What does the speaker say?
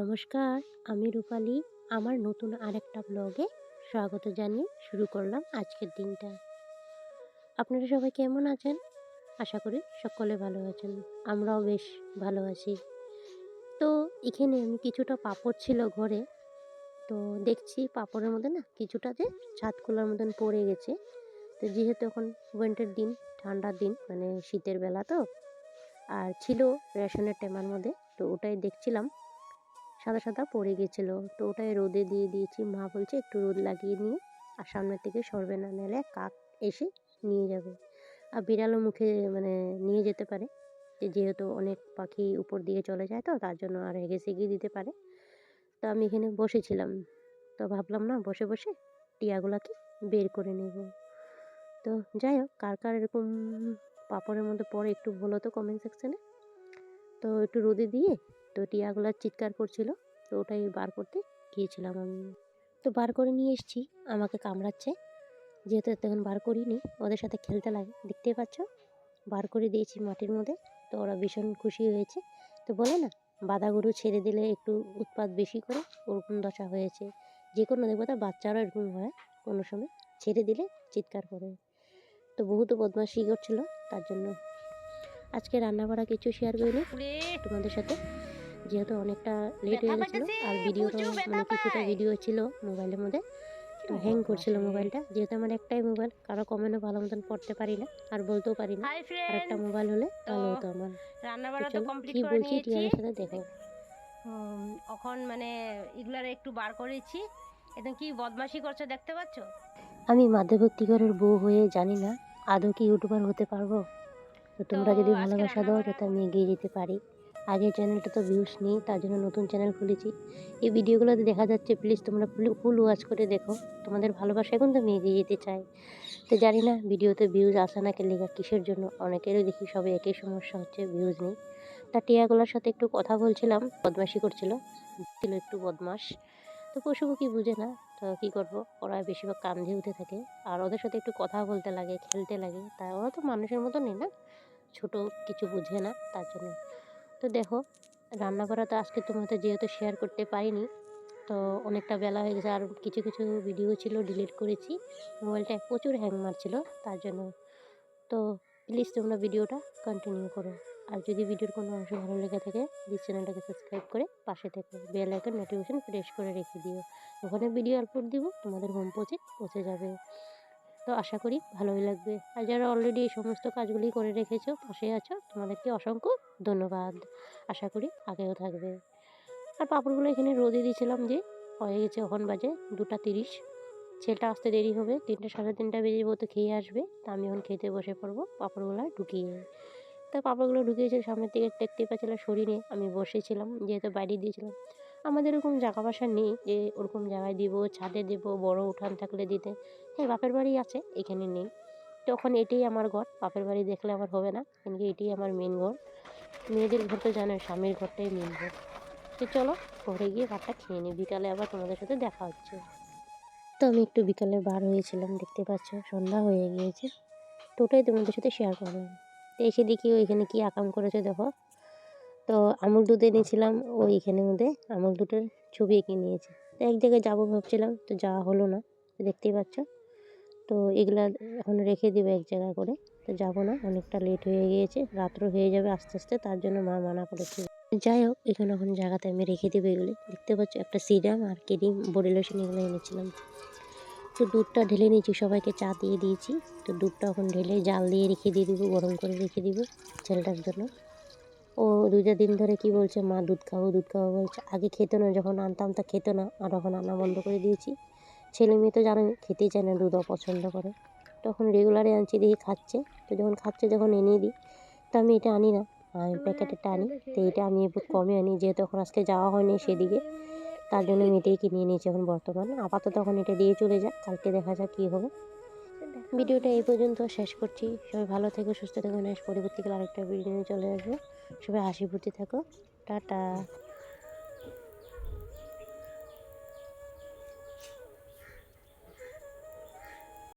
নমস্কার, আমি রূপালী। আমার নতুন আরেকটা ব্লগে স্বাগত জানিয়ে শুরু করলাম আজকের দিনটা। আপনারা সবাই কেমন আছেন? আশা করি সকলে ভালো আছেন। আমরাও বেশ ভালো আছি। তো এখানে আমি কিছুটা পাপড় ছিল ঘরে। তো দেখছি পাপড়ের মধ্যে না কিছুটা যে ছাদ খোলার মতন পড়ে গেছে। তো যেহেতু এখন উইন্টার দিন, ঠান্ডার দিন মানে শীতের বেলা তো, আর ছিল রেশনের টেমার মধ্যে, তো ওটাই দেখছিলাম। সাদা সাদা পড়ে গেছিল। তো ওটাই রোদে দিয়ে দিয়েছি। মা বলছে, একটু রোদ লাগিয়ে নিয়ে আর সামনের থেকে সরবে না, নাহলে কাক এসে নিয়ে যাবে। আর বিড়ালও মুখে মানে নিয়ে যেতে পারে। যেহেতু অনেক পাখি উপর দিয়ে চলে যায় তো, তার জন্য আর হেগে সেগিয়ে দিতে পারে। তো আমি এখানে বসেছিলাম। তো ভাবলাম, না, বসে বসে টিয়াগুলাকে বের করে নেব। তো যাই হোক, কার কার এরকম পাপড়ের মধ্যে পরে একটু বলো তো কমেন্ট সেকশানে তো একটু রোদে দিয়ে তো টিয়াগুলো চিৎকার করছিল, তো ওটাই বার করতে গিয়েছিলাম আমি। তো বার করে নিয়ে এসেছি, আমাকে কামড়াচ্ছে। যেহেতু তখন বার করিনি, ওদের সাথে খেলতে লাগে, দেখতেই পাচ্ছ? বার করে দিয়েছি মাটির মধ্যে, তো ওরা ভীষণ খুশি হয়েছে। তো বলে না বাঁধা গরু ছেড়ে দিলে একটু উৎপাত বেশি করে, ওরকম দশা হয়েছে। যে কোনো দেখব তার বাচ্চারাও এরকম হয়, কোনো সময় ছেড়ে দিলে চিৎকার করে। তো বহুত বদমাশি করছিল, তার জন্য আজকে রান্না করা কিছু শেয়ার করিনি। তোমাদের সাথে। যেহেতু অনেকটা লেট হয়ে গেছিল আর ভিডিওটা মানে কিছুটা ভিডিও ছিল মোবাইলের মধ্যে। তো হ্যাং করছিল মোবাইলটা যেহেতু আমার একটাই মোবাইল কারও কমেন্টও ভালো মতন পড়তে পারি না আর বলতেও পারি না। আর একটা মোবাইল হলে ভালো হতো আমার। কি বলছি নিয়েছি। সাথে দেখো এখন মানে এগুলার একটু বার করেছি। একদম কি বদমাশি করছ দেখতে পাচ্ছ? আমি মাধ্যভক্তিকরের বউ হয়ে জানি না আদৌ কি ইউটিউবার হতে পারব? তো তোমরা যদি ভালোবাসা দাও যাতে আমি এগিয়ে যেতে পারি। আগের চ্যানেলটা তো ভিউস নেই তার জন্য নতুন চ্যানেল খুলেছি। এই ভিডিওগুলোতে দেখা যাচ্ছে প্লিজ তোমরা ফুল ওয়াচ করে দেখো। তোমাদের ভালোবাসায় কিন্তু আমি এগিয়ে যেতে চাই। তো জানি না ভিডিওতে ভিউজ আসে না লেখা কিসের জন্য? অনেকেরই দেখি সবাই একই সমস্যা হচ্ছে ভিউজ নেই। তা টিয়াগুলোর সাথে একটু কথা বলছিলাম বদমাশি করছিল ছিল একটু বদমাস তো পশু কি বুঝে না তো কী করব? ওরা বেশিরভাগ কান্দে উঠে থাকে। আর ওদের সাথে একটু কথা বলতে লাগে খেলতে লাগে। তা ওরা তো মানুষের মতো নেই না? ছোট কিছু বুঝে না, তার জন্য। তো দেখো রান্না করা তো আজকে তোমার তো যেহেতু শেয়ার করতে পারিনি, তো অনেকটা বেলা হয়ে গেছে, আর কিছু কিছু ভিডিও ছিল ডিলিট করেছি। মোবাইলটা প্রচুর হ্যাং মারছিল, তার জন্য। তো প্লিজ তোমরা ভিডিওটা কন্টিনিউ করো। আর যদি ভিডিওর কোনো অংশ ভালো লেগে থাকে প্লিজ চ্যানেলটাকে সাবস্ক্রাইব করে পাশে থেকে বেল আইকন নোটিফিকেশন প্রেস করে রেখে দিও। ওখানে ভিডিও আপলোড দিব, তোমাদের হোম পৌঁছে পৌঁছে যাবে। তো আশা করি ভালোই লাগবে। আর যারা অলরেডি এই সমস্ত কাজগুলি করে রেখেছো পাশে আছো, তোমাদেরকে অসংখ্য ধন্যবাদ। আশা করি আগেও থাকবে। আর পাঁপড়গুলো এখানে রোদে দিয়েছিলাম যে, হয়ে গেছে এখন বাজে দুটা তিরিশ। ছেলেটা আসতে দেরি হবে, তিনটে সাড়ে তিনটা বেজে যাব খেয়ে আসবে, তা আমি এখন খেতে বসে পড়ব পাঁপড়গুলো ঢুকিয়ে। তো পাঁপড়গুলো ঢুকিয়েছে, সামনের দিকে দেখতে পাচ্ছিলাম সরিয়ে আমি বসেছিলাম, যেহেতু বাইরে দিয়েছিলাম। আমাদের ওরকম জায়গা বাসা নেই যে ওরকম জায়গায় দিব, ছাদে দেব, বড় উঠান থাকলে দিতে। হ্যাঁ বাপের বাড়ি আছে, এখানে নেই। তখন এটাই আমার ঘর, বাপের বাড়ি দেখলে আমার হবে না। কিন্তু এটাই আমার মেন ঘর। মেয়েদের ঘর তো জানো স্বামীর ঘরটাই মেন ঘর। তো চলো, ঘরে গিয়ে ভাতটা খেয়ে নিই বিকালে আবার তোমাদের সাথে দেখা হচ্ছে। তো আমি একটু বিকালে বার হয়েছিলাম, দেখতে পাচ্ছ, সন্ধ্যা হয়ে গিয়েছে। তো ওটাই তোমাদের সাথে শেয়ার করলাম। তো এসে দেখি ওইখানে কি আকাম করেছে, দেখো। তো আমুল দুধ এনেছিলাম ওই এখানের মধ্যে আমুল দুধের ছবি এঁকে নিয়েছে। তো এক জায়গায় যাব ভাবছিলাম তো যাওয়া হলো না দেখতেই পাচ্ছ। তো এগুলা এখন রেখে দেবে এক জায়গা করে তো যাব না অনেকটা লেট হয়ে গিয়েছে রাত্র হয়ে যাবে আস্তে আস্তে তার জন্য মা মানা করেছে। যাই হোক এখানে এখন জায়গাতে আমি রেখে দেবো এগুলি। দেখতে পাচ্ছ একটা সিরাম আর ক্রিম বডি লোশন এগুলো এনেছিলাম। তো দুধটা ঢেলে নিয়েছি সবাইকে চা দিয়ে দিয়েছি। তো দুধটা এখন ঢেলে জাল দিয়ে রেখে দিয়ে দিব গরম করে রেখে দিব ছেলেটার জন্য। ও দু চার দিন ধরে কি বলছে, মা, দুধ খাব দুধ খাব, বলছে। আগে খেত না, যখন আনতাম তা খেত না, আর এখন আনা বন্ধ করে দিয়েছি। ছেলে মেয়ে তো জানো খেতেই চায় না, দুধ অপছন্দ করে। তখন রেগুলারে আনছি, দেখি খাচ্ছে। তো যখন খাচ্ছে, যখন এনে দিই, তো আমি এটা আনি না। আমি প্যাকেটেরটা আনি। তো এটা আমি একটু কমে আনি, যেহেতু এখন আজকে যাওয়া হয়নি সেদিকে। তার জন্য আমি এটাই কিনে নিয়েছি এখন বর্তমান। আপাতত এখন এটা দিয়ে চলে যাক, কালকে দেখা যাক কী হবে ভিডিওটা এই পর্যন্ত শেষ করছি। সবাই ভালো থেকো, সুস্থ থেকো। নেক্সট পরবর্তীকালে আরেকটা ভিডিও নিয়ে চলে আসব। সবাই হাসি ফুর্তি থাকো। টাটা।